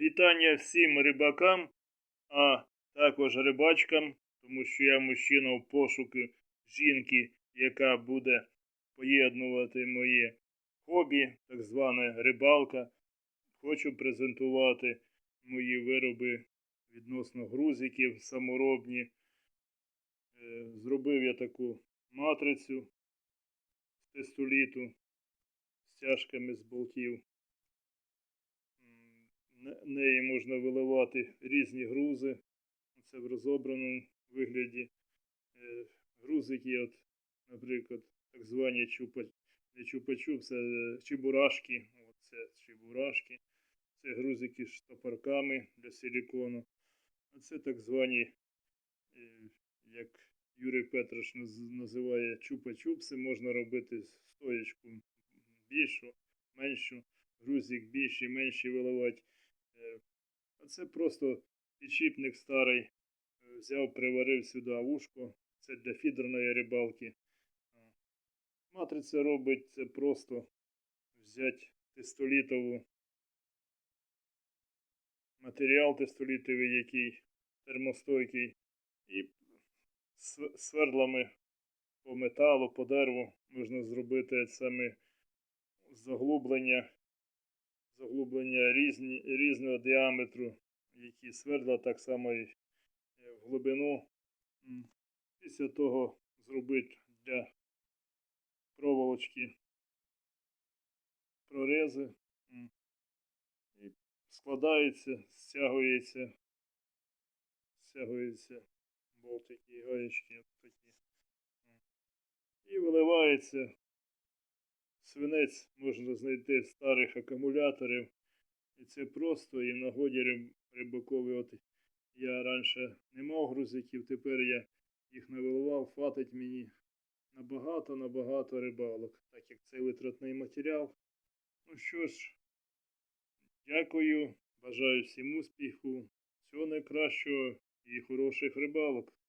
Вітання всім рибакам, а також рибачкам, тому що я мужчина в пошуки жінки, яка буде поєднувати моє хобі, так зване рибалка. Хочу презентувати мої вироби відносно грузиків саморобні. Е, Зробив я таку матрицю з тестоліту з тяжками з болтів. Неї можна виливати різні грузи. Це в розобраному вигляді. Е, Грузики, от, наприклад, так звані чупа, не чупа-чуп, це е, чебурашки. Це чебурашки. Це грузики з штопорками для силікону. А це так звані, е, як Юрій Петрович називає чупа-чупси, можна робити стоєчку більшу, меншу, грузик більший, менший виливати. Е, А це просто підшипник старий. Е, Взяв, приварив сюди вушко. Це для фідерної рибалки. Матриця робить це просто взяти тестолітову матеріал тестолітовий, який термостойкий, і св- свердлами по металу, по дереву можна зробити саме заглублення, заглублення різні, різного діаметру, які свердла так само і е, в глибину. Після того зробити для проволочки прорези. І складається, стягується, стягується болтики і гаєчки такі. І виливається. Свинець можна знайти з старих акумуляторів. І це просто і в нагоді риб, рибакові. От я раніше не мав грузиків, тепер я їх навиливав, хватить мені набагато-набагато рибалок, так як це витратний матеріал. Ну що ж, дякую, бажаю всім успіху, всього найкращого і хороших рибалок.